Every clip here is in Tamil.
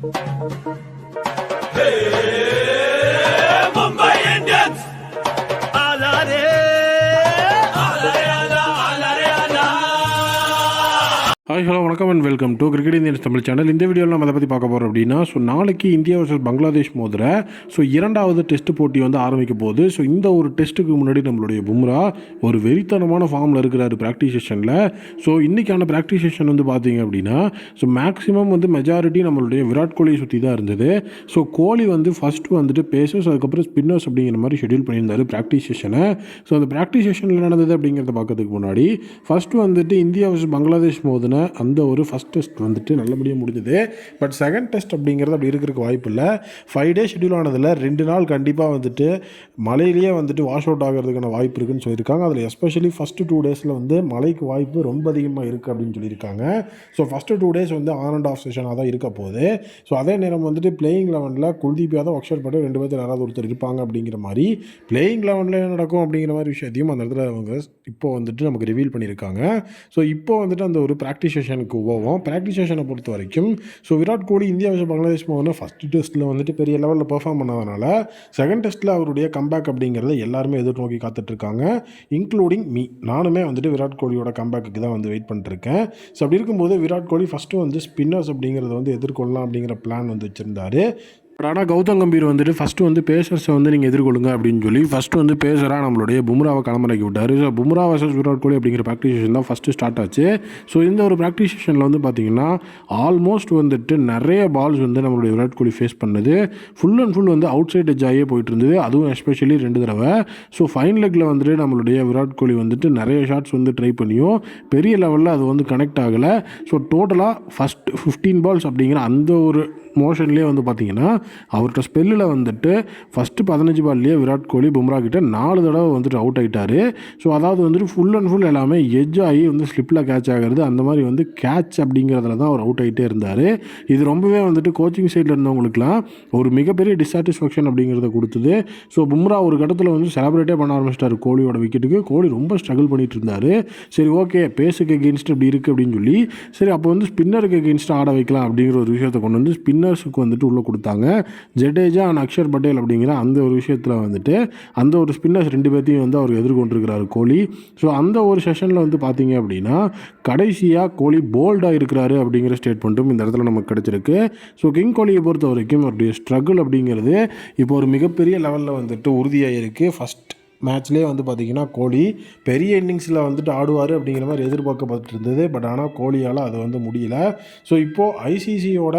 Música ஹாய் ஹலோ வணக்கம் and welcome to cricket Indians Tamil channel இந்த வீடியோவில் நம்ம அதை பற்றி பார்க்க போகிறோம் அப்படின்னா ஸோ நாளைக்கு இந்தியா வர்சஸ் பங்களாதேஷ் மோதிர ஸோ இரண்டாவது டெஸ்ட் போட்டி வந்து ஆரம்பிக்க போகுது. ஸோ இந்த ஒரு டெஸ்ட்டுக்கு முன்னாடி நம்மளுடைய பும்ரா ஒரு வெறித்தனமான ஃபார்மில் இருக்கிறாரு ப்ராக்டிஸ் செஷனில் ஸோ இன்றைக்கான ப்ராக்டிஸ் செஷன் வந்து பார்த்தீங்க அப்படின்னா ஸோ மேக்ஸிமம் வந்து மெஜாரிட்டி நம்மளுடைய விராட் கோலியை சுற்றி தான் இருந்தது. ஸோ கோலி வந்து ஃபஸ்ட்டு வந்துட்டு பேசஸ் அதுக்கப்புறம் ஸ்பின்னர்ஸ் அப்படிங்கிற மாதிரி ஷெடியூல் பண்ணியிருந்தாரு ப்ராக்டிஸ் செஷனை ஸோ அந்த ப்ராக்டிஸ் செஷனில் நடந்தது அப்படிங்கிறத பார்க்கறதுக்கு முன்னாடி ஃபஸ்ட்டு வந்துட்டு இந்தியா வர்சஸ் பங்களாதேஷ் மோதின அந்த ஒரு ஃபஸ்ட் டெஸ்ட் வந்துட்டு நல்லபடியாக முடிஞ்சது. பட் செகண்ட் டெஸ்ட் அப்படிங்கிறது அப்படி இருக்கிறதுக்கு வாய்ப்பு இல்லை. ஃபைவ் டே ஷெடியூல் ஆனதில் ரெண்டு நாள் கண்டிப்பாக வந்துட்டு மழையிலேயே வந்துட்டு வாஷ் அவுட் ஆகிறதுக்கான வாய்ப்பு இருக்குன்னு சொல்லியிருக்காங்க. அதில் எஸ்பெஷலி ஃபஸ்ட்டு டூ டேஸில் வந்து மழைக்கு வாய்ப்பு ரொம்ப அதிகமாக இருக்குது அப்படின்னு சொல்லியிருக்காங்க. ஸோ ஃபஸ்ட்டு டூ டேஸ் வந்து ஆன் அண்ட் ஆஃப் செஷனாக தான் இருக்க போகுது. ஸோ அதே நேரம் வந்துட்டு பிளேயிங் லெவனில் குல்தீப் யாதவ் அக்ஷர் பட்டேல் ரெண்டு பேர்த்து யாராவது ஒருத்தர் இருப்பாங்க அப்படிங்கிற மாதிரி பிளேயிங் லெவனில் என்ன நடக்கும் அப்படிங்கிற மாதிரி விஷயத்தையும் அந்த இடத்துல அவங்க இப்போ வந்துட்டு நமக்கு ரிவீல் பண்ணியிருக்காங்க. ஸோ இப்போ வந்துட்டு அந்த ஒரு ப்ராக்டிஸ் செஷனுக்கு போவோம் ப்ராக்டிஸ் செஷனை பொறுத்த வரைக்கும் ஸோ விராட் கோலி இந்தியா வச்சு பங்களாதேஷ் போகணும் ஃபஸ்ட்டு டெஸ்ட்டில் வந்துட்டு பெரிய லெவலில் பெர்ஃபார்ம் பண்ணதுனால செகண்ட் டெஸ்ட்டில் அவருடைய கம்பேக் அப்படிங்கிறத எல்லாருமே எதிர்நோக்கி காத்துட்ருக்காங்க இன்க்ளூடிங் மீ நானுமே வந்துட்டு விராட் கோலியோட கம்பேக்கு தான் வந்து வெயிட் பண்ணிட்டுருக்கேன். ஸோ அப்படி இருக்கும்போது விராட் கோலி ஃபஸ்ட்டு வந்து ஸ்பின்னர்ஸ் அப்படிங்கிறத வந்து எதிர்கொள்ளலாம் அப்படிங்கிற பிளான் வந்து வச்சுருந்தாரு. பட் ஆனால் கௌதம் கம்பீர் வந்துட்டு ஃபஸ்ட்டு வந்து பேசர்ஸை வந்து நீங்கள் எதிர்கொள்ளுங்க அப்படின்னு சொல்லி ஃபஸ்ட்டு வந்து பேசராக நம்மளுடைய பும்ராவை களமிறக்கி விட்டார். ஸோ பும்ரா வர்சஸ் விராட் கோலி அப்படிங்கிற ப்ராக்டிஸ் செஷன் தான் ஃபஸ்ட்டு ஸ்டார்ட் ஆச்சு. ஸோ இந்த ஒரு ப்ராக்டிஸ் செஷனில் வந்து பார்த்தீங்கன்னா ஆல்மோஸ்ட் வந்துட்டு நிறைய பால்ஸ் வந்து நம்மளுடைய விராட் கோலி ஃபேஸ் பண்ணது. ஃபுல் அண்ட் ஃபுல் வந்து அவுட் சைட் ஆகியே போயிட்டு இருந்தது. அதுவும் எஸ்பெஷலி ரெண்டு தடவை. ஸோ ஃபைன் லெக்கில் வந்துட்டு நம்மளுடைய விராட் கோலி வந்துட்டு நிறைய ஷாட்ஸ் வந்து ட்ரை பண்ணியும். பெரிய லெவலில் அது வந்து கனெக்ட் ஆகலை. ஸோ டோட்டலாக ஃபஸ்ட் ஃபிஃப்டீன் பால்ஸ் அப்படிங்கிற அந்த ஒரு மோஷன்லேயே வந்து பார்த்தீங்கன்னா அவர்கிட்ட ஸ்பெல்லில் வந்துட்டு ஃபஸ்ட்டு பதினஞ்சு பால்லேயே விராட் கோலி பும்ரா கிட்ட நாலு தடவை வந்துட்டு அவுட் ஆகிட்டார் ஸோ அதாவது வந்துட்டு ஃபுல் அண்ட் ஃபுல் எல்லாமே எஜ் ஆகி வந்து ஸ்லிப்பில் கேட்ச் ஆகிறது அந்த மாதிரி வந்து கேட்ச் அப்படிங்கிறதுல தான் அவர் அவுட் ஆகிட்டே இருந்தார். இது ரொம்பவே வந்துட்டு கோச்சிங் சைடில் இருந்தவங்களுக்குலாம் ஒரு மிகப்பெரிய டிஸாட்டிஸ்ஃபேக்ஷன் அப்படிங்கிறத கொடுத்தது. ஸோ பும்ரா ஒரு கட்டத்தில் வந்து செலப்ரேட்டே பண்ண ஆரம்பிச்சிட்டார் கோலியோட விக்கெட்டுக்கு கோலி ரொம்ப ஸ்ட்ரகிள் பண்ணிட்டு இருந்தார். சரி ஓகே பேஸுக்கு எகென்ஸ்ட் இப்படி இருக்குது அப்படின்னு சொல்லி சரி அப்போ வந்து ஸ்பின்னருக்கு எகென்ஸ்ட் ஆட வைக்கலாம் அப்படிங்கிற ஒரு விஷயத்தை கொண்டு வந்து ஸ்பின்னர்ஸுக்கு வந்துட்டு உள்ளே கொடுத்தாங்க. ஜடேஜா அண்ட் அக்ஷர் பட்டேல் அப்படிங்கிற அந்த ஒரு விஷயத்தில் வந்துட்டு அந்த ஒரு ஸ்பின்னர்ஸ் ரெண்டு பேர்த்தையும் வந்து அவர் எதிர்கொண்டிருக்கிறாரு கோலி. ஸோ அந்த ஒரு செஷனில் வந்து பார்த்தீங்க அப்படின்னா கடைசியாக கோலி போல்டாக இருக்கிறாரு அப்படிங்கிற ஸ்டேட்மெண்ட்டும் இந்த இடத்துல நமக்கு கிடச்சிருக்கு. ஸோ கிங் கோலியை பொறுத்த வரைக்கும் அவருடைய ஸ்ட்ரகிள் அப்படிங்கிறது இப்போ ஒரு மிகப்பெரிய லெவலில் வந்துட்டு உறுதியாக இருக்குது ஃபஸ்ட் மேட்ச்லேயே வந்து பார்த்தீங்கன்னா கோலி பெரிய இன்னிங்ஸில் வந்துட்டு ஆடுவார் அப்படிங்கிற மாதிரி எதிர்பார்க்கப்பட்டிருந்தது. பட் ஆனால் கோலியால் அது வந்து முடியல. ஸோ இப்போது ஐசிசியோட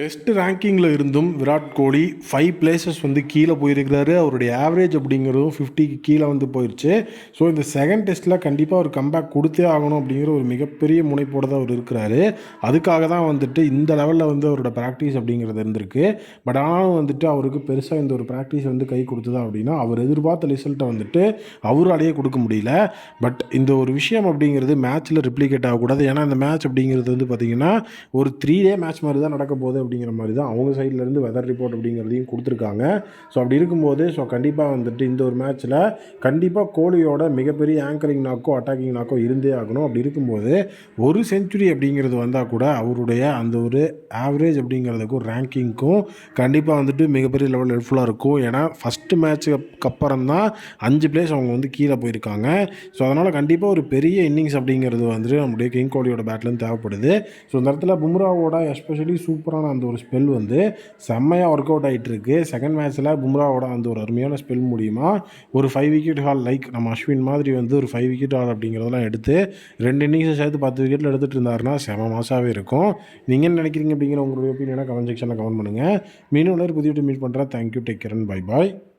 டெஸ்ட் ரேங்கிங்கில் இருந்தும் விராட் கோலி ஃபைவ் பிளேசஸ் வந்து கீழே போயிருக்கிறாரு. அவருடைய ஆவரேஜ் அப்படிங்கிறதும் ஃபிஃப்டிக்கு கீழே வந்து போயிடுச்சு ஸோ இந்த செகண்ட் டெஸ்ட்டில் கண்டிப்பாக ஒரு கம்பேக் கொடுத்தே ஆகணும் அப்படிங்கிற ஒரு மிகப்பெரிய முனைப்போடு தான் அவர் இருக்கிறாரு. அதுக்காக தான் வந்துட்டு இந்த லெவலில் வந்து அவரோட ப்ராக்டிஸ் அப்படிங்கிறது இருந்திருக்கு. பட் ஆனாலும் வந்துட்டு அவருக்கு பெருசாக இந்த ஒரு ப்ராக்டிஸ் வந்து கை கொடுத்ததா அப்படின்னா அவர் எதிர்பார்த்த ரிசல்ட்டை வந்துட்டு அவராலேயே கொடுக்க முடியல. பட் இந்த ஒரு விஷயம் அப்படிங்கிறது மேட்ச்சில் ரிப்ளிகேட் ஆகக்கூடாது. ஏன்னா இந்த மேட்ச் அப்படிங்கிறது வந்து பார்த்திங்கன்னா ஒரு த்ரீ டே மேட்ச் மாதிரி தான் நடக்க போகுது அப்படிங்கிற மாதிரி தான் அவங்க சைட்லேருந்து வெதர் ரிப்போர்ட் அப்படிங்கிறதையும் கொடுத்துருக்காங்க. ஸோ அப்படி இருக்கும்போது ஸோ கண்டிப்பாக வந்துட்டு இந்த ஒரு மேட்ச்சில் கண்டிப்பாக கோலியோட மிகப்பெரிய ஆங்கரிங் நாக்கோ அட்டாக்கிங் நாக்கோ இருந்தே ஆகணும். அப்படி இருக்கும்போது ஒரு செஞ்சுரி அப்படிங்கிறது வந்தால் கூட அவருடைய அந்த ஒரு ஆவரேஜ் அப்படிங்கிறதுக்கும் ரேங்கிங்க்கும் கண்டிப்பாக வந்துட்டு மிகப்பெரிய லெவல் ஹெல்ப்ஃபுல்லாக இருக்கும். ஏன்னா ஃபஸ்ட்டு மேட்ச்சுக்கு அப்புறம் தான் அஞ்சு பிளேஸ் அவங்க வந்து கீழே போயிருக்காங்க. ஸோ அதனால் கண்டிப்பாக ஒரு பெரிய இன்னிங்ஸ் அப்படிங்கிறது வந்துட்டு நம்முடைய கிங் கோலியோட பேட்லேருந்து தேவைப்படுது. ஸோ இந்த இடத்துல பும்ராவோட எஸ்பெஷலி சூப்பரான அந்த ஒரு ஸ்பெல் வந்து செம்மையாக ஒர்க் அவுட் ஆகிட்டுருக்கு செகண்ட் மேட்ச்சில் பும்ராவோட அந்த ஒரு அருமையான ஸ்பெல் மூலிமா ஒரு ஃபைவ் விக்கெட் ஹால் லைக் நம்ம அஸ்வின் மாதிரி வந்து ஒரு ஃபைவ் விக்கெட் ஹால் அப்படிங்கிறதெல்லாம் எடுத்து ரெண்டு இன்னிங்ஸை சேர்த்து பத்து விக்கெட்டில் எடுத்துகிட்டு இருந்தாருன்னா செம மாசாகவே இருக்கும். நீங்கள் என்ன நினைக்கிறீங்க அப்படிங்கிற உங்களுடைய ஒப்பீனியனாக கமெண்ட் செக்ஷனில் கமெண்ட் பண்ணுங்கள் மீண்டும் ஒரு புதிய மீட் பண்ணுறேன் thank you take care bye bye